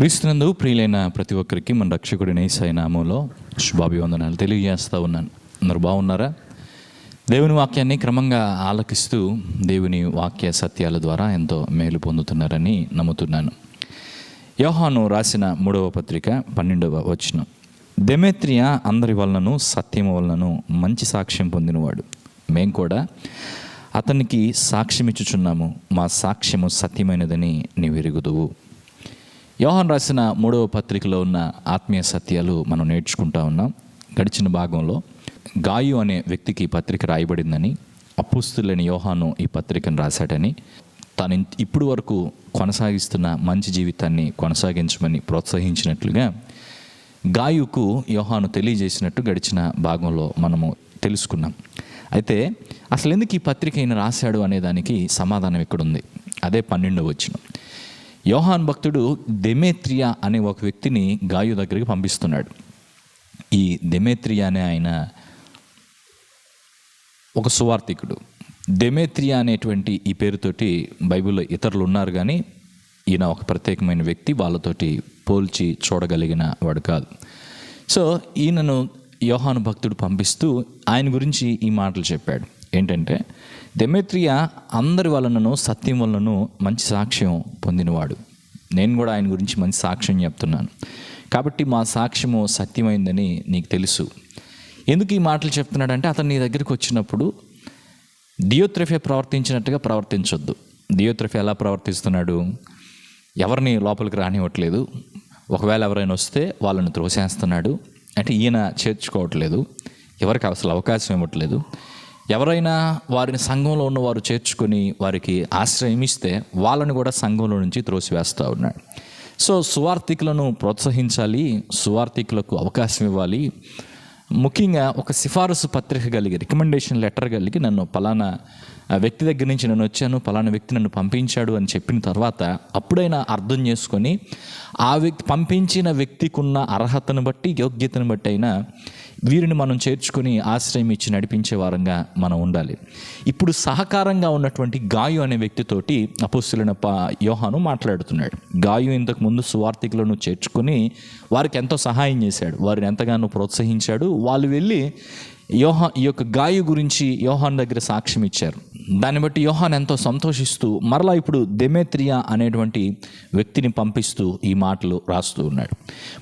క్రీస్తునందు ప్రియులైన ప్రతి ఒక్కరికి మన రక్షకుడి నేసాయి నామంలో శుభాభివందనాలు తెలియజేస్తూ ఉన్నాను. అందరు బాగున్నారా? దేవుని వాక్యాన్ని క్రమంగా ఆలకిస్తూ దేవుని వాక్య సత్యాల ద్వారా ఎంతో మేలు పొందుతున్నారని నమ్ముతున్నాను. యోహాను రాసిన మూడవ పత్రిక పన్నెండవ వచనం. దెమెత్రియా అందరి వలనను సత్యము వలనను మంచి సాక్ష్యం పొందినవాడు. మేము కూడా అతనికి సాక్ష్యమిచ్చుచున్నాము. మా సాక్ష్యము సత్యమైనదని నీవు ఎరుగుదువు. యోహాన్ రాసిన మూడవ పత్రికలో ఉన్న ఆత్మీయ సత్యాలు మనం నేర్చుకుంటా ఉన్నాం. గడిచిన భాగంలో గాయు అనే వ్యక్తికి ఈ పత్రిక రాయబడిందని అపుస్తులేని యోహాను ఈ పత్రికను రాశాడని తను ఇప్పుడు వరకు కొనసాగిస్తున్న మంచి జీవితాన్ని కొనసాగించమని ప్రోత్సహించినట్లుగా గాయుకు యోహాను తెలియజేసినట్టు గడిచిన భాగంలో మనము తెలుసుకున్నాం. అయితే అసలు ఎందుకు ఈ పత్రిక ఈయన రాశాడు అనే దానికి సమాధానం ఇక్కడుంది. అదే పన్నెండవ వచ్చిన యోహాన్ భక్తుడు దెమేత్రియా అనే ఒక వ్యక్తిని గాయు దగ్గరికి పంపిస్తున్నాడు. ఈ దెమేత్రియా అనే ఆయన ఒక సువార్థికుడు. దెమేత్రియా అనేటువంటి ఈ పేరుతోటి బైబిల్లో ఇతరులు ఉన్నారు కానీ ఈయన ఒక ప్రత్యేకమైన వ్యక్తి వాళ్ళతోటి పోల్చి చూడగలిగిన వాడు కాదు. సో ఈయనను యోహాను భక్తుడు పంపిస్తూ ఆయన గురించి ఈ మాటలు చెప్పాడు. ఏంటంటే డెమెట్రియా అందరి వలనను సత్యం వలనను మంచి సాక్ష్యం పొందినవాడు. నేను కూడా ఆయన గురించి మంచి సాక్ష్యం చెప్తున్నాను. కాబట్టి మా సాక్ష్యము సత్యమైందని నీకు తెలుసు. ఎందుకు ఈ మాటలు చెప్తున్నాడంటే అతను నీ దగ్గరికి వచ్చినప్పుడు డియోత్రఫే ప్రవర్తించినట్టుగా ప్రవర్తించొద్దు. దియోత్రఫే ఎలా ప్రవర్తిస్తున్నాడు? ఎవరిని లోపలికి రానివ్వట్లేదు. ఒకవేళ ఎవరైనా వస్తే వాళ్ళని త్రోసేస్తున్నాడు. అంటే ఈయన చేర్చుకోవట్లేదు. ఎవరికి అసలు అవకాశం ఇవ్వట్లేదు. ఎవరైనా వారిని సంఘంలో ఉన్నవారు చేర్చుకొని వారికి ఆశ్రయం ఇస్తే వాళ్ళని కూడా సంఘంలో నుంచి త్రోసివేస్తూ ఉన్నాడు. సో సువార్థికులను ప్రోత్సహించాలి సువార్థికులకు అవకాశం ఇవ్వాలి. ముఖ్యంగా ఒక సిఫారసు పత్రిక కలిగి రికమెండేషన్ లెటర్ కలిగి నన్ను పలానా వ్యక్తి దగ్గర నుంచి నేను వచ్చాను పలానా వ్యక్తి నన్ను పంపించాడు అని చెప్పిన తర్వాత అప్పుడైనా అర్థం చేసుకొని ఆ వ్యక్తి పంపించిన వ్యక్తికి ఉన్న అర్హతను బట్టి యోగ్యతను బట్టి అయినా వీరిని మనం చేర్చుకొని ఆశ్రయం ఇచ్చి నడిపించే వారంగా మనం ఉండాలి. ఇప్పుడు సహకారంగా ఉన్నటువంటి గాయు అనే వ్యక్తితోటి అపోస్తులైన ప యోహాను మాట్లాడుతున్నాడు. గాయు ఇంతకు ముందు సువార్థికులను చేర్చుకొని వారికి ఎంతో సహాయం చేశాడు. వారిని ఎంతగానో ప్రోత్సహించాడు. వాళ్ళు వెళ్ళి యోహా ఈ యొక్క గాయు గురించి యోహాన్ దగ్గర సాక్ష్యం ఇచ్చారు. దాన్ని బట్టి యోహాన్ ఎంతో సంతోషిస్తూ మరలా ఇప్పుడు దెమేత్రియా అనేటువంటి వ్యక్తిని పంపిస్తూ ఈ మాటలు రాస్తూ ఉన్నాడు.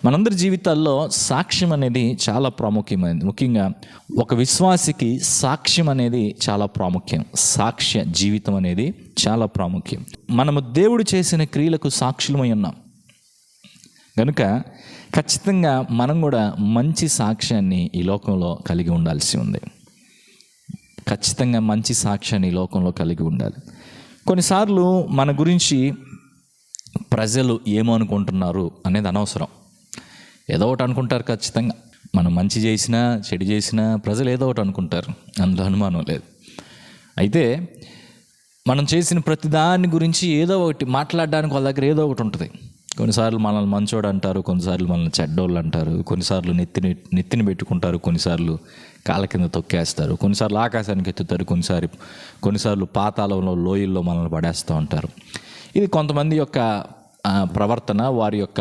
మనందరి జీవితాల్లో సాక్ష్యం అనేది చాలా ప్రాముఖ్యమైనది. ముఖ్యంగా ఒక విశ్వాసికి సాక్ష్యం అనేది చాలా ప్రాముఖ్యం. సాక్ష్య జీవితం అనేది చాలా ప్రాముఖ్యం. మనము దేవుడు చేసిన క్రియలకు సాక్షులమై ఉన్నాం. కనుక ఖచ్చితంగా మనం కూడా మంచి సాక్ష్యాన్ని ఈ లోకంలో కలిగి ఉండాల్సి ఉంది. ఖచ్చితంగా మంచి సాక్ష్యాన్ని ఈ లోకంలో కలిగి ఉండాలి. కొన్నిసార్లు మన గురించి ప్రజలు ఏమనుకుంటున్నారు అనేది అనవసరం. ఏదో ఒకటి అనుకుంటారు ఖచ్చితంగా. మనం మంచి చేసినా చెడు చేసినా ప్రజలు ఏదో ఒకటి అనుకుంటారు. అందులో అనుమానం లేదు. అయితే మనం చేసిన ప్రతి దాని గురించి ఏదో ఒకటి మాట్లాడడానికి వాళ్ళ దగ్గర ఏదో ఒకటి ఉంటుంది. కొన్నిసార్లు మనల్ని మంచోడు అంటారు కొన్నిసార్లు మనల్ని చెడ్డోళ్ళు అంటారు కొన్నిసార్లు నెత్తిని నెత్తిని పెట్టుకుంటారు కొన్నిసార్లు కాళ్ళ కింద తొక్కేస్తారు కొన్నిసార్లు ఆకాశానికి ఎత్తుతారు కొన్నిసారి కొన్నిసార్లు పాతాళంలో లోయల్లో మనల్ని పడేస్తూ ఉంటారు. ఇది కొంతమంది యొక్క ప్రవర్తన వారి యొక్క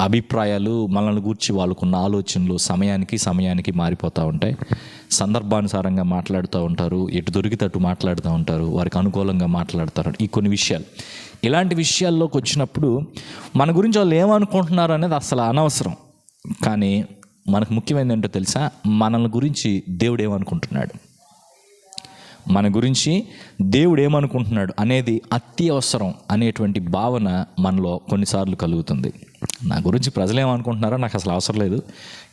అభిప్రాయాలు మనల్ని గూర్చి వాళ్ళకున్న ఆలోచనలు సమయానికి సమయానికి మారిపోతూ ఉంటాయి. సందర్భానుసారంగా మాట్లాడుతూ ఉంటారు ఎటు దొరికితట్టు మాట్లాడుతూ ఉంటారు వారికి అనుకూలంగా మాట్లాడతారు ఈ కొన్ని విషయాలు. ఇలాంటి విషయాల్లోకి వచ్చినప్పుడు మన గురించి వాళ్ళు ఏమనుకుంటున్నారు అనేది అసలు అనవసరం. కానీ మనకు ముఖ్యమైనది ఏంటో తెలుసా? మనల్ని గురించి దేవుడు ఏమనుకుంటున్నాడు? మన గురించి దేవుడు ఏమనుకుంటున్నాడు అనేది అత్యవసరం అనేటువంటి భావన మనలో కొన్నిసార్లు కలుగుతుంది. నా గురించి ప్రజలు ఏమనుకుంటున్నారో నాకు అసలు అవసరం లేదు.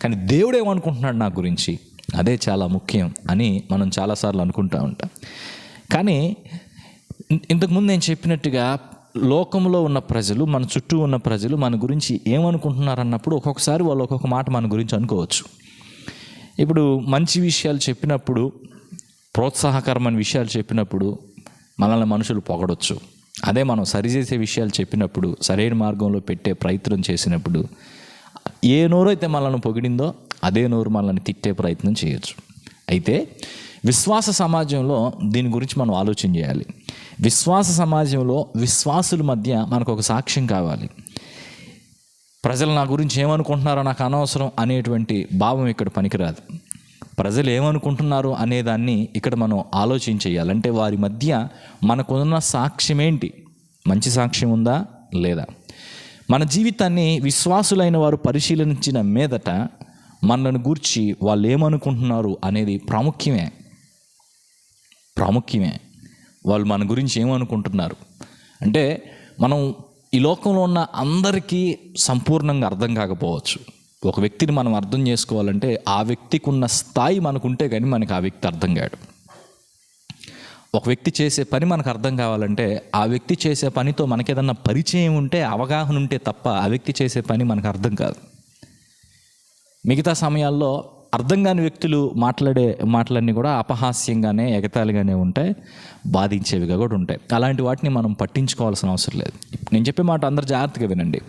కానీ దేవుడు ఏమనుకుంటున్నాడు నా గురించి? అదే చాలా ముఖ్యం అని మనం చాలాసార్లు అనుకుంటూ ఉంటాం. కానీ ఇంతకుముందు నేను చెప్పినట్టుగా లోకంలో ఉన్న ప్రజలు మన చుట్టూ ఉన్న ప్రజలు మన గురించి ఏమనుకుంటున్నారన్నప్పుడు ఒక్కొక్కసారి వాళ్ళు ఒక్కొక్క మాట మన గురించి అనుకోవచ్చు. ఇప్పుడు మంచి విషయాలు చెప్పినప్పుడు ప్రోత్సాహకరమైన విషయాలు చెప్పినప్పుడు మనల్ని మనుషులు పొగడొచ్చు. అదే మనం సరిచేసే విషయాలు చెప్పినప్పుడు సరైన మార్గంలో పెట్టే ప్రయత్నం చేసినప్పుడు ఏ నోరు అయితే మనల్ని పొగిడిందో అదే నోరు మనల్ని తిట్టే ప్రయత్నం చేయొచ్చు. అయితే విశ్వాస సమాజంలో దీని గురించి మనం ఆలోచన చేయాలి. విశ్వాస సమాజంలో విశ్వాసుల మధ్య మనకు ఒక సాక్ష్యం కావాలి. ప్రజలు నా గురించి ఏమనుకుంటున్నారో నాకు అనవసరం అనేటువంటి భావం ఇక్కడ పనికిరాదు. ప్రజలు ఏమనుకుంటున్నారు అనేదాన్ని ఇక్కడ మనం ఆలోచించేయాలి అంటే వారి మధ్య మనకున్న సాక్ష్యం ఏంటి మంచి సాక్ష్యం ఉందా? లేదా? మన జీవితాన్ని విశ్వాసులైన వారు పరిశీలించిన మీదట మనల్ని గూర్చి వాళ్ళు ఏమనుకుంటున్నారు అనేది ప్రాముఖ్యమే. ప్రాముఖ్యమే. వాళ్ళు మన గురించి ఏమనుకుంటున్నారు? అంటే మనం ఈ లోకంలో ఉన్న అందరికీ సంపూర్ణంగా అర్థం కాకపోవచ్చు. ఒక వ్యక్తిని మనం అర్థం చేసుకోవాలంటే ఆ వ్యక్తికి ఉన్న స్థాయి మనకుంటే కానీ మనకి ఆ వ్యక్తి అర్థం కాడు. ఒక వ్యక్తి చేసే పని మనకు అర్థం కావాలంటే ఆ వ్యక్తి చేసే పనితో మనకేదన్నా పరిచయం ఉంటే అవగాహన ఉంటే తప్ప ఆ వ్యక్తి చేసే పని మనకు అర్థం కాదు. మిగతా సమయాల్లో అర్థం కాని వ్యక్తులు మాట్లాడే మాటలన్నీ కూడా అపహాస్యంగానే ఎగతాళిగానే ఉంటాయి బాధించేవిగా కూడా ఉంటాయి. అలాంటి వాటిని మనం పట్టించుకోవాల్సిన అవసరం లేదు. నేను చెప్పే మాట అందరు జాగ్రత్తగా వినండి.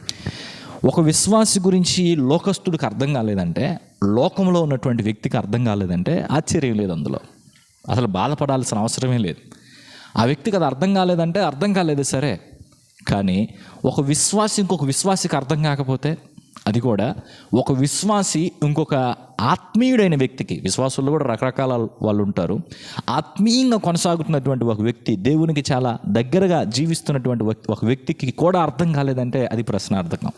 ఒక విశ్వాసి గురించి లోకస్తుడికి అర్థం కాలేదంటే లోకంలో ఉన్నటువంటి వ్యక్తికి అర్థం కాలేదంటే ఆశ్చర్యం లేదు అందులో. అసలు బాధపడాల్సిన అవసరమే లేదు. ఆ వ్యక్తికి అది అర్థం కాలేదంటే అర్థం కాలేదు సరే. కానీ ఒక విశ్వాసి ఇంకొక విశ్వాసికి అర్థం కాకపోతే అది కూడా ఒక విశ్వాసి ఇంకొక ఆత్మీయుడైన వ్యక్తికి విశ్వాసుల్లో కూడా రకరకాల వాళ్ళు ఉంటారు. ఆత్మీయంగా కొనసాగుతున్నటువంటి ఒక వ్యక్తి దేవునికి చాలా దగ్గరగా జీవిస్తున్నటువంటి ఒక వ్యక్తికి కూడా అర్థం కాలేదంటే అది ప్రశ్నార్థకం.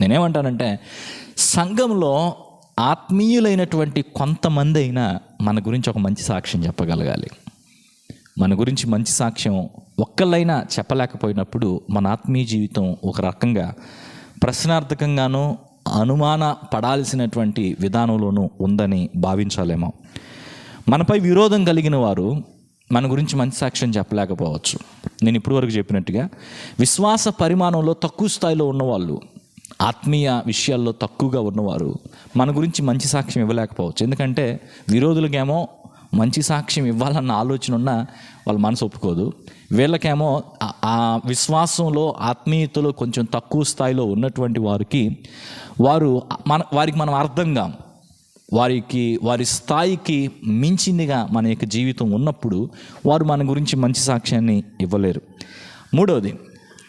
నేనేమంటానంటే సంఘంలో ఆత్మీయులైనటువంటి కొంతమంది అయినా మన గురించి ఒక మంచి సాక్ష్యం చెప్పగలగాలి. మన గురించి మంచి సాక్ష్యం ఒక్కళ్ళైనా చెప్పలేకపోయినప్పుడు మన ఆత్మీయ జీవితం ఒక రకంగా ప్రశ్నార్థకంగానూ అనుమాన పడాల్సినటువంటి విధానంలోనూ ఉందని భావించాలేమో. మనపై విరోధం కలిగిన వారు మన గురించి మంచి సాక్ష్యం చెప్పలేకపోవచ్చు. నేను ఇప్పటివరకు చెప్పినట్టుగా విశ్వాస పరిమాణంలో తక్కువ స్థాయిలో ఉన్నవాళ్ళు ఆత్మీయ విషయాల్లో తక్కువగా ఉన్నవారు మన గురించి మంచి సాక్ష్యం ఇవ్వలేకపోవచ్చు. ఎందుకంటే విరోధులకేమో మంచి సాక్ష్యం ఇవ్వాలన్న ఆలోచన ఉన్న వాళ్ళ మనసు ఒప్పుకోదు. వీళ్ళకేమో ఆ- విశ్వాసంలో ఆత్మీయతలో కొంచెం తక్కువ స్థాయిలో ఉన్నటువంటి వారికి వారు మన వారికి మనం అర్థంగా వారికి వారి స్థాయికి మించిందిగా మన యొక్క జీవితం ఉన్నప్పుడు వారు మన గురించి మంచి సాక్ష్యాన్ని ఇవ్వలేరు. మూడవది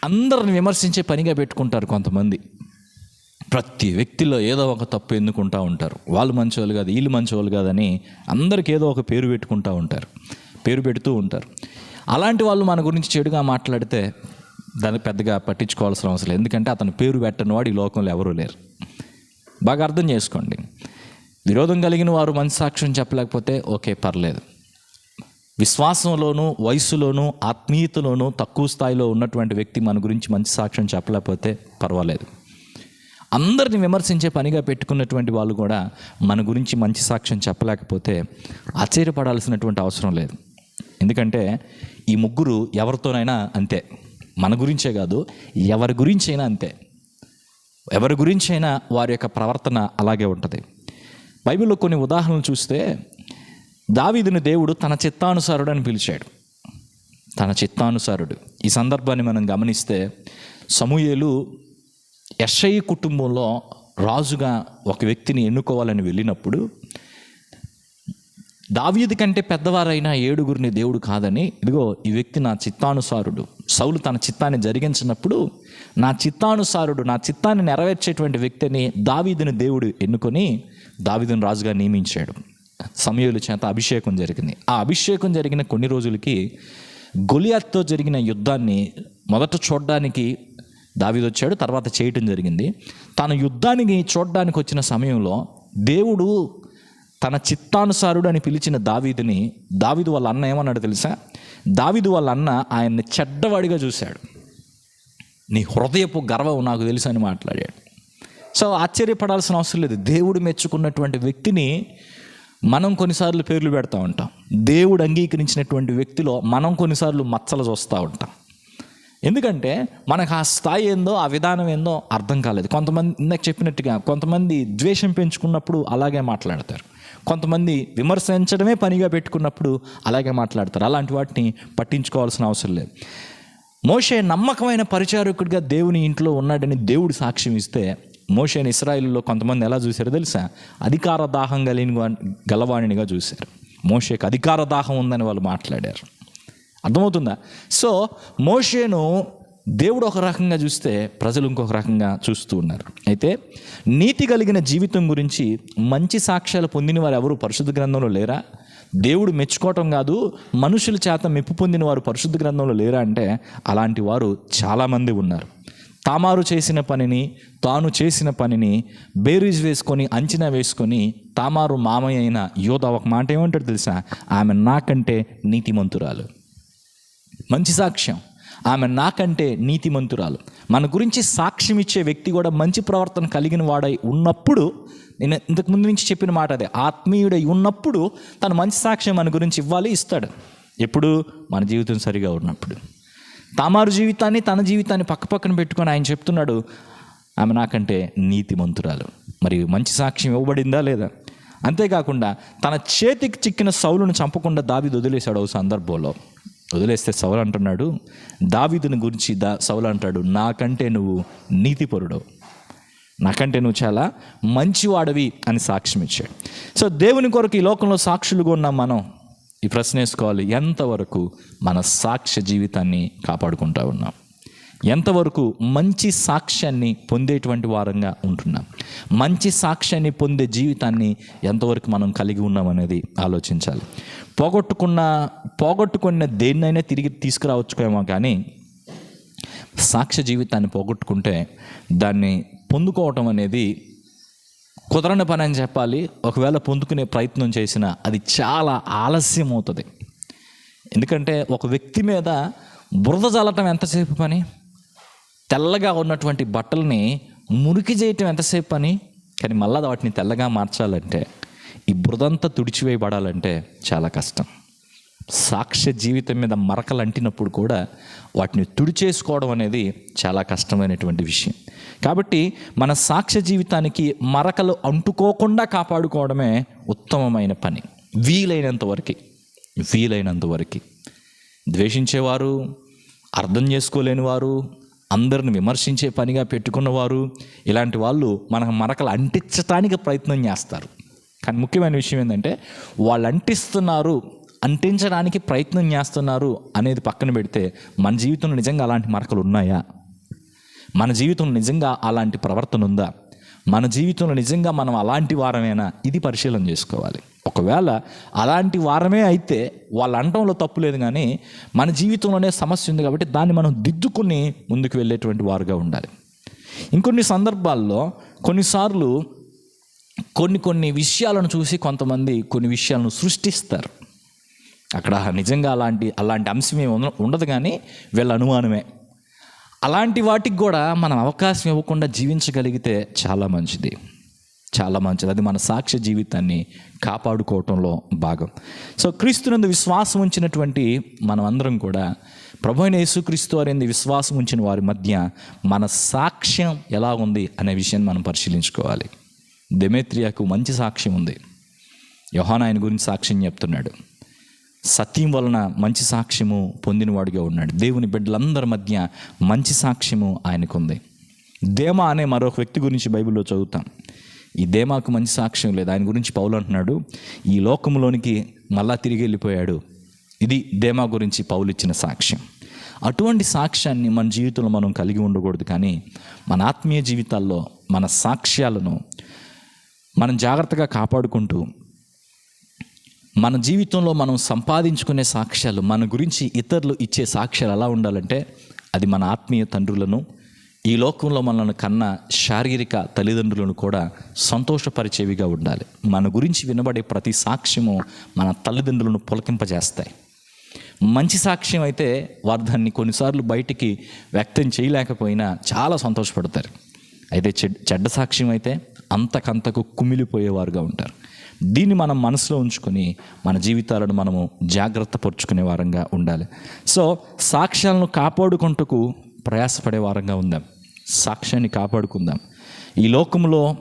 అందరిని విమర్శించే పనిగా పెట్టుకుంటారు కొంతమంది. ప్రతి వ్యక్తిలో ఏదో ఒక తప్పు ఎన్నుకుంటూ ఉంటారు. వాళ్ళు మంచోళ్ళు కాదు వీళ్ళు మంచోళ్ళు కాదని అందరికి ఏదో ఒక పేరు పెట్టుకుంటూ ఉంటారు. పేరు పెడుతూ ఉంటారు. అలాంటి వాళ్ళు మన గురించి చెడుగా మాట్లాడితే దాన్ని పెద్దగా పట్టించుకోవాల్సిన అవసరం లేదు. ఎందుకంటే అతను పేరు పెట్టని వాడు ఈ లోకంలో ఎవరూ లేరు. బాగా అర్థం చేసుకోండి. విరోధం కలిగిన వారు మంచి సాక్ష్యం చెప్పలేకపోతే ఓకే పర్లేదు. విశ్వాసంలోనూ వయసులోనూ ఆత్మీయతలోనూ తక్కువ స్థాయిలో ఉన్నటువంటి వ్యక్తి మన గురించి మంచి సాక్ష్యం చెప్పలేకపోతే పర్వాలేదు. అందరిని విమర్శించే పనిగా పెట్టుకున్నటువంటి వాళ్ళు కూడా మన గురించి మంచి సాక్ష్యం చెప్పలేకపోతే ఆశ్చర్యపడాల్సినటువంటి అవసరం లేదు. ఎందుకంటే ఈ ముగ్గురు ఎవరితోనైనా అంతే. మన గురించే కాదు ఎవరి గురించైనా అంతే. ఎవరి గురించైనా వారి యొక్క ప్రవర్తన అలాగే ఉంటుంది. బైబిల్లో కొన్ని ఉదాహరణలు చూస్తే దావీదుని దేవుడు తన చిత్తానుసారుడు అని పిలిచాడు. తన చిత్తానుసారుడు. ఈ సందర్భాన్ని మనం గమనిస్తే సమూయేలు ఎస్ఐ కుటుంబంలో రాజుగా ఒక వ్యక్తిని ఎన్నుకోవాలని వెళ్ళినప్పుడు దావీదు కంటే పెద్దవారైన ఏడుగురిని దేవుడు కాదని ఇదిగో ఈ వ్యక్తి నా చిత్తానుసారుడు. సౌలు తన చిత్తాన్ని జరిగించినప్పుడు నా చిత్తానుసారుడు నా చిత్తాన్ని నెరవేర్చేటువంటి వ్యక్తిని దావీదుని దేవుడు ఎన్నుకొని దావీదుని రాజుగా నియమించాడు. సమయుల చేత అభిషేకం జరిగింది. ఆ అభిషేకం జరిగిన కొన్ని రోజులకి గొలియాత్తో జరిగిన యుద్ధాన్ని మొదట చూడడానికి దావీదు వచ్చాడు తర్వాత చేయటం జరిగింది. తాను యుద్ధానికి చూడడానికి వచ్చిన సమయంలో దేవుడు తన చిత్తానుసారుడు అని పిలిచిన దావీదుని దావీదు వాళ్ళ అన్న ఏమన్నాడు తెలుసా? దావీదు వాళ్ళ అన్న ఆయన్ని చెడ్డవాడిగా చూశాడు. నీ హృదయపు గర్వం నాకు తెలుసు అని మాట్లాడాడు. సో ఆశ్చర్యపడాల్సిన అవసరం లేదు. దేవుడు మెచ్చుకున్నటువంటి వ్యక్తిని మనం కొన్నిసార్లు పేర్లు పెడతా ఉంటాం. దేవుడు అంగీకరించినటువంటి వ్యక్తిలో మనం కొన్నిసార్లు మచ్చలు చూస్తూ ఉంటాం. ఎందుకంటే మనకు ఆ స్థాయి ఏందో ఆ విధానం ఏందో అర్థం కాలేదు. కొంతమంది ఇందాక చెప్పినట్టుగా కొంతమంది ద్వేషం పెంచుకున్నప్పుడు అలాగే మాట్లాడతారు. కొంతమంది విమర్శించడమే పనిగా పెట్టుకున్నప్పుడు అలాగే మాట్లాడతారు. అలాంటి వాటిని పట్టించుకోవాల్సిన అవసరం లేదు. మోషే నమ్మకమైన పరిచారకుడిగా దేవుని ఇంట్లో ఉన్నాడని దేవుడు సాక్ష్యం ఇస్తే మోషేని ఇస్రాయిల్లో కొంతమంది ఎలా చూశారో తెలుసా? అధికార దాహం కలిగిన వా- గలవాణినిగా చూశారు. మోషేకి అధికార దాహం ఉందని వాళ్ళు మాట్లాడారు. అర్థమవుతుందా? సో మోషేను దేవుడు ఒక రకంగా చూస్తే ప్రజలు ఇంకొక రకంగా చూస్తూ ఉన్నారు. అయితే నీతి కలిగిన జీవితం గురించి మంచి సాక్ష్యాలు పొందిన వారు ఎవరు? పరిశుద్ధ గ్రంథంలో లేరా? దేవుడు మెచ్చుకోవటం కాదు మనుషుల చేత మెప్పు పొందిన వారు పరిశుద్ధ గ్రంథంలో లేరా అంటే అలాంటి వారు చాలామంది ఉన్నారు. తామారు చేసిన పనిని తాను చేసిన పనిని బేరీజ్ వేసుకొని అంచనా వేసుకొని తామారు మామయ్య అయిన యోధ ఒక మాట ఏమంటాడు తెలుసా? ఆమె నాకంటే నీతిమంతురాలు. మంచి సాక్ష్యం. ఆమె నాకంటే నీతిమంతురాలు. మన గురించి సాక్ష్యం ఇచ్చే వ్యక్తి కూడా మంచి ప్రవర్తన కలిగిన వాడై ఉన్నప్పుడు నేను ఇంతకు ముందు నుంచి చెప్పిన మాట అదే ఆత్మీయుడై ఉన్నప్పుడు తను మంచి సాక్ష్యం మన గురించి ఇవ్వాలి ఇస్తాడు. ఎప్పుడు? మన జీవితం సరిగా ఉన్నప్పుడు. తామారు జీవితాన్ని తన జీవితాన్ని పక్క పక్కన పెట్టుకొని ఆయన చెప్తున్నాడు ఆమె నాకంటే నీతిమంతురాలు. మరి మంచి సాక్ష్యం ఇవ్వబడిందా లేదా? అంతేకాకుండా తన చేతికి చిక్కిన సౌలును చంపకుండా దావిది వదిలేశాడు ఓ సందర్భంలో. వదిలేస్తే సౌలు అంటున్నాడు దావిదుని గురించి దా సౌలు అంటాడు నాకంటే నువ్వు నీతిపరుడవు. నాకంటే నువ్వు చాలా మంచివాడవి అని సాక్ష్యం ఇచ్చాడు. సో దేవుని కొరకు ఈ లోకంలో సాక్షులుగా ఉన్నాం మనం ఈ ప్రశ్న వేసుకోవాలి ఎంతవరకు మన సాక్ష్య జీవితాన్ని కాపాడుకుంటా ఉన్నాం? ఎంతవరకు మంచి సాక్ష్యాన్ని పొందేటువంటి వారంగా ఉంటున్నాం? మంచి సాక్ష్యాన్ని పొందే జీవితాన్ని ఎంతవరకు మనం కలిగి ఉన్నామనేది ఆలోచించాలి. పోగొట్టుకున్న పోగొట్టుకున్న దేన్నైనా తిరిగి తీసుకురావచ్చుకోమో కానీ సాక్ష్య జీవితాన్ని పోగొట్టుకుంటే దాన్ని పొందుకోవటం అనేది కుదరని పని అని చెప్పాలి. ఒకవేళ పొందుకునే ప్రయత్నం చేసినా అది చాలా ఆలస్యం అవుతుంది ఎందుకంటే ఒక వ్యక్తి మీద బురద చల్లటం ఎంతసేపు పని? తెల్లగా ఉన్నటువంటి బట్టల్ని మురికి చేయటం ఎంతసేపు పని? కానీ మళ్ళా వాటిని తెల్లగా మార్చాలంటే ఈ బురదంతా తుడిచివేయబడాలంటే చాలా కష్టం. సాక్ష్య జీవితం మీద మరకలు అంటినప్పుడు కూడా వాటిని తుడిచేసుకోవడం అనేది చాలా కష్టమైనటువంటి విషయం. కాబట్టి మన సాక్ష్య జీవితానికి మరకలు అంటుకోకుండా కాపాడుకోవడమే ఉత్తమమైన పని. వీలైనంత వరకు వీలైనంత వరకు. ద్వేషించేవారు అర్థం చేసుకోలేని వారు అందరిని విమర్శించే పనిగా పెట్టుకున్నవారు ఇలాంటి వాళ్ళు మనకు మరకలు అంటించటానికి ప్రయత్నం చేస్తారు. కానీ ముఖ్యమైన విషయం ఏంటంటే వాళ్ళు అంటిస్తున్నారు అంటించడానికి ప్రయత్నం చేస్తున్నారు అనేది పక్కన పెడితే మన జీవితంలో నిజంగా అలాంటి మరకలు ఉన్నాయా? మన జీవితంలో నిజంగా అలాంటి ప్రవర్తన ఉందా? మన జీవితంలో నిజంగా మనం అలాంటి వారమేనా? ఇది పరిశీలన చేసుకోవాలి. ఒకవేళ అలాంటి వారమే అయితే వాళ్ళ అంటంలో తప్పు లేదు కానీ మన జీవితంలోనే సమస్య ఉంది కాబట్టి దాన్ని మనం దిద్దుకుని ముందుకు వెళ్ళేటువంటి వారుగా ఉండాలి. ఇంకొన్ని సందర్భాల్లో కొన్నిసార్లు కొన్ని కొన్ని విషయాలను చూసి కొంతమంది కొన్ని విషయాలను సృష్టిస్తారు. అక్కడ నిజంగా అలాంటి అలాంటి అంశం ఏమి ఉండదు కానీ వీళ్ళ అనుమానమే. అలాంటి వాటికి కూడా మనం అవకాశం ఇవ్వకుండా జీవించగలిగితే చాలా మంచిది. చాలా మంచిది. అది మన సాక్ష్య జీవితాన్ని కాపాడుకోవటంలో భాగం. సో క్రీస్తునందు విశ్వాసం ఉంచినటువంటి మనమందరం కూడా ప్రభు అయిన యేసుక్రీస్తు అనేది విశ్వాసం ఉంచిన వారి మధ్య మన సాక్ష్యం ఎలా ఉంది అనే విషయాన్ని మనం పరిశీలించుకోవాలి. దెమేత్రియాకు మంచి సాక్ష్యం ఉంది. యోహాన్ ఆయన గురించి సాక్ష్యం చెప్తున్నాడు. సత్యం వలన మంచి సాక్ష్యము పొందినవాడిగా ఉన్నాడు. దేవుని బిడ్డలందరి మధ్య మంచి సాక్ష్యము ఆయనకుంది. దేమా అనే మరొక వ్యక్తి గురించి బైబిల్లో చదువుతాం. ఈ దేమాకు మంచి సాక్ష్యం లేదు. ఆయన గురించి పౌలు అంటున్నాడు ఈ లోకంలోనికి మళ్ళా తిరిగి వెళ్ళిపోయాడు. ఇది దేమా గురించి పౌలు ఇచ్చిన సాక్ష్యం. అటువంటి సాక్ష్యాన్ని మన జీవితంలో మనం కలిగి ఉండకూడదు కానీ మన ఆత్మీయ జీవితాల్లో మన సాక్ష్యాలను మనం జాగ్రత్తగా కాపాడుకుంటూ మన జీవితంలో మనం సంపాదించుకునే సాక్ష్యాలు మన గురించి ఇతరులు ఇచ్చే సాక్ష్యాలు ఎలా ఉండాలంటే అది మన ఆత్మీయ తండ్రులను ఈ లోకంలో మనల్ని కన్న శారీరక తల్లిదండ్రులను కూడా సంతోషపరిచేవిగా ఉండాలి. మన గురించి వినబడే ప్రతి సాక్ష్యము మన తల్లిదండ్రులను పులకింపజేస్తాయి. మంచి సాక్ష్యం అయితే వారు దాన్ని కొన్నిసార్లు బయటికి వ్యక్తం చేయలేకపోయినా చాలా సంతోషపడతారు. అయితే చెడ్ చెడ్డ సాక్ష్యం అయితే అంతకంతకు కుమిలిపోయేవారుగా ఉంటారు. దీన్ని మనం మనసులో ఉంచుకొని మన జీవితాలను మనము జాగ్రత్త పరుచుకునే వారంగా ఉండాలి. సో సాక్ష్యాలను కాపాడుకుంటకు ప్రయాసపడే వారంగా ఉందాం. సాక్ష్యాన్ని కాపాడుకుందాం. ఈ లోకంలో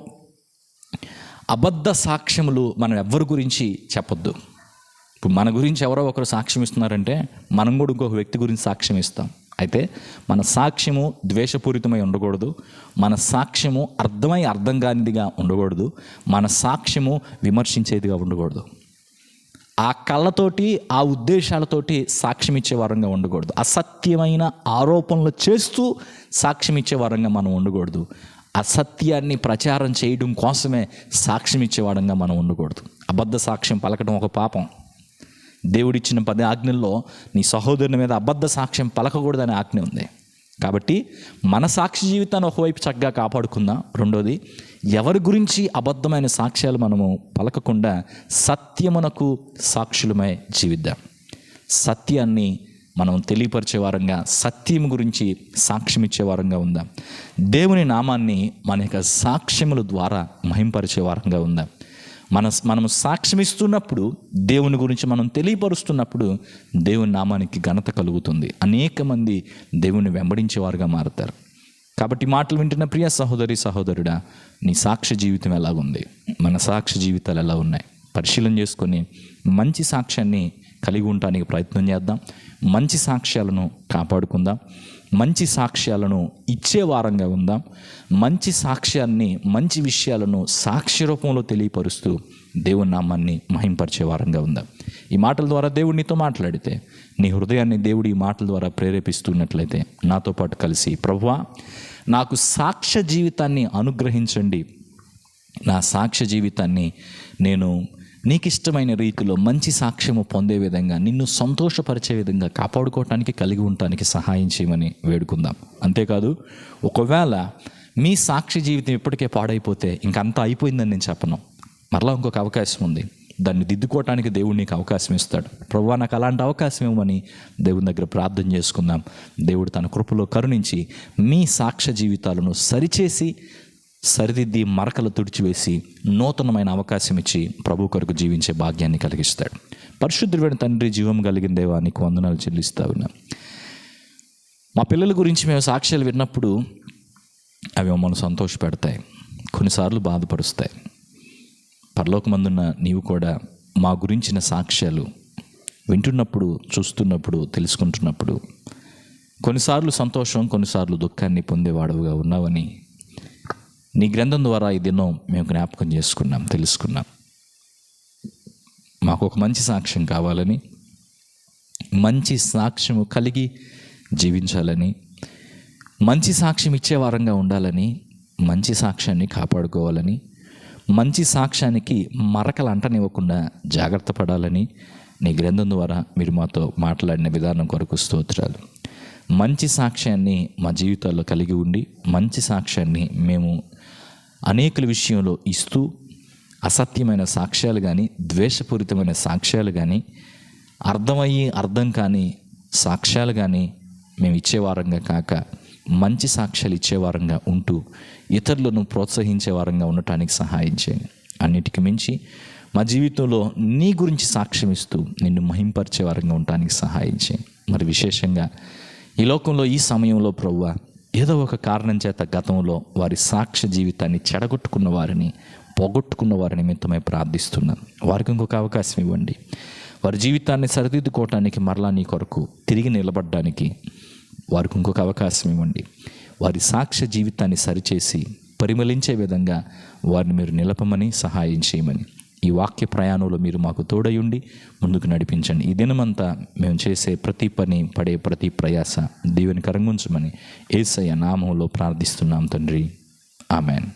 అబద్ధ సాక్ష్యములు మనం ఎవరి గురించి చెప్పొద్దు. ఇప్పుడు మన గురించి ఎవరో ఒకరు సాక్ష్యం ఇస్తున్నారంటే మనం కూడా ఇంకొక వ్యక్తి గురించి సాక్ష్యం ఇస్తాం. అయితే మన సాక్ష్యము ద్వేషపూరితమై ఉండకూడదు. మన సాక్ష్యము అర్థమై అర్థం కానిదిగా ఉండకూడదు. మన సాక్ష్యము విమర్శించేదిగా ఉండకూడదు. ఆ కళ్ళతోటి ఆ ఉద్దేశాలతోటి సాక్ష్యం ఇచ్చే వారంగా ఉండకూడదు. అసత్యమైన ఆరోపణలు చేస్తూ సాక్ష్యం ఇచ్చే వారంగా మనం ఉండకూడదు. అసత్యాన్ని ప్రచారం చేయడం కోసమే సాక్ష్యం ఇచ్చేవాడంగా మనం ఉండకూడదు. అబద్ధ సాక్ష్యం పలకడం ఒక పాపం. దేవుడిచ్చిన పది ఆజ్ఞల్లో నీ సహోదరుని మీద అబద్ధ సాక్ష్యం పలకకూడదనే ఆజ్ఞ ఉంది. కాబట్టి మన సాక్షి జీవితాన్ని ఒకవైపు చక్కగా కాపాడుకుందాం. రెండోది ఎవరి గురించి అబద్ధమైన సాక్ష్యాలు మనము పలకకుండా సత్యమునకు సాక్షులమై జీవిద్దాం. సత్యాన్ని మనం తెలియపరిచే వారంగా సత్యం గురించి సాక్ష్యమిచ్చే వారంగా ఉందాం. దేవుని నామాన్ని మన యొక్క సాక్ష్యముల ద్వారా మహింపరిచే వారంగా ఉందాం. మన మనం సాక్ష్యమిస్తున్నప్పుడు దేవుని గురించి మనం తెలియపరుస్తున్నప్పుడు దేవుని నామానికి ఘనత కలుగుతుంది. అనేక మంది దేవుని వెంబడించేవారుగా మారుతారు. కాబట్టి మాటలు వింటున్న ప్రియ సహోదరి సహోదరుడా నీ సాక్ష్య జీవితం ఎలాగుంది? మన సాక్ష్య జీవితాలు ఎలా ఉన్నాయి? పరిశీలన చేసుకొని మంచి సాక్ష్యాన్ని కలిగి ఉండటానికి ప్రయత్నం చేద్దాం. మంచి సాక్ష్యాలను కాపాడుకుందాం. మంచి సాక్ష్యాలను ఇచ్చే వారంగా ఉందాం. మంచి సాక్ష్యాన్ని మంచి విషయాలను సాక్ష్య రూపంలో తెలియపరుస్తూ దేవుని నామాన్ని మహింపరిచే వారంగా ఉందాం. ఈ మాటల ద్వారా దేవుడు నీతో మాట్లాడితే నీ హృదయాన్ని దేవుడు ఈ మాటల ద్వారా ప్రేరేపిస్తున్నట్లయితే నాతో పాటు కలిసి ప్రభువా నాకు సాక్ష్య జీవితాన్ని అనుగ్రహించండి. నా సాక్ష్య జీవితాన్ని నేను నీకు ఇష్టమైన రీతిలో మంచి సాక్ష్యము పొందే విధంగా నిన్ను సంతోషపరిచే విధంగా కాపాడుకోవటానికి కలిగి ఉండటానికి సహాయం చేయమని వేడుకుందాం. అంతేకాదు ఒకవేళ మీ సాక్షి జీవితం ఇప్పటికే పాడైపోతే ఇంకంతా అయిపోయిందని నేను చెప్పను. మరలా ఇంకొక అవకాశం ఉంది. దాన్ని దిద్దుకోవటానికి దేవుడు నీకు అవకాశం ఇస్తాడు. ప్రభు నాకు అలాంటి అవకాశం ఇవ్వమని దేవుని దగ్గర ప్రార్థన చేసుకుందాం. దేవుడు తన కృపలో కరుణించి మీ సాక్ష్య జీవితాలను సరిచేసి సరిదిద్ది మరకలు తుడిచివేసి నూతనమైన అవకాశం ఇచ్చి ప్రభు కొరకు జీవించే భాగ్యాన్ని కలిగిస్తాడు. పరిశుద్ధుడైన తండ్రి జీవం కలిగిన దేవానికి వందనాలు చెల్లిస్తా ఉన్నాం మా పిల్లల గురించి మేము సాక్ష్యాలు విన్నప్పుడు అవి మమ్మల్ని సంతోషపెడతాయి కొన్నిసార్లు బాధపరుస్తాయి. పరలోకమందున్న నీవు కూడా మా గురించిన సాక్ష్యాలు వింటున్నప్పుడు చూస్తున్నప్పుడు తెలుసుకుంటున్నప్పుడు కొన్నిసార్లు సంతోషం కొన్నిసార్లు దుఃఖాన్ని పొందేవాడుగా ఉన్నావని నీ గ్రంథం ద్వారా ఈ దినం మేము జ్ఞాపకం చేసుకున్నాం తెలుసుకున్నాం. మాకు ఒక మంచి సాక్ష్యం కావాలని మంచి సాక్ష్యము కలిగి జీవించాలని మంచి సాక్ష్యం ఇచ్చే వారంగా ఉండాలని మంచి సాక్ష్యాన్ని కాపాడుకోవాలని మంచి సాక్ష్యానికి మరకలు అంటనివ్వకుండా జాగ్రత్త పడాలని నీ గ్రంథం ద్వారా మీరు మాతో మాట్లాడిన విధానం కొరకు స్తోత్రాలు. మంచి సాక్ష్యాన్ని మా జీవితాల్లో కలిగి ఉండి మంచి సాక్ష్యాన్ని మేము అనేకుల విషయంలో ఇస్తూ అసత్యమైన సాక్ష్యాలు కానీ ద్వేషపూరితమైన సాక్ష్యాలు కానీ అర్థమయ్యి అర్థం కాని సాక్ష్యాలు కానీ మేము ఇచ్చేవారంగా కాక మంచి సాక్ష్యాలు ఇచ్చేవారంగా ఉంటూ ఇతరులను ప్రోత్సహించే వారంగా ఉండటానికి సహాయం చేయండి. అన్నిటికి మించి మా జీవితంలో నీ గురించి సాక్ష్యం ఇస్తూ నిన్ను మహింపరిచే వారంగా ఉండటానికి సహాయం చేయండి. మరి విశేషంగా ఈ లోకంలో ఈ సమయంలో ప్రవ్వ ఏదో ఒక కారణం చేత గతంలో వారి సాక్ష్య జీవితాన్ని చెడగొట్టుకున్న వారిని పోగొట్టుకున్న వారి నిమిత్తమై ప్రార్థిస్తున్నాను. వారికి ఇంకొక అవకాశం ఇవ్వండి. వారి జీవితాన్ని సరిదిద్దుకోవటానికి మరలా నీ కొరకు తిరిగి నిలబడడానికి వారికి ఇంకొక అవకాశం ఇవ్వండి. వారి సాక్ష్య జీవితాన్ని సరిచేసి పరిమళించే విధంగా వారిని మీరు నిలపమని సహాయం చేయమని. ఈ వాక్య ప్రయాణంలో మీరు మాకు తోడయుండి ముందుకు నడిపించండి. ఈ దినమంతా మేము చేసే ప్రతి పని పడే ప్రతి ప్రయాస దేవుని కరంగుంచమని ఏసయ్య నామంలో ప్రార్థిస్తున్నాం తండ్రి. ఆమెన్.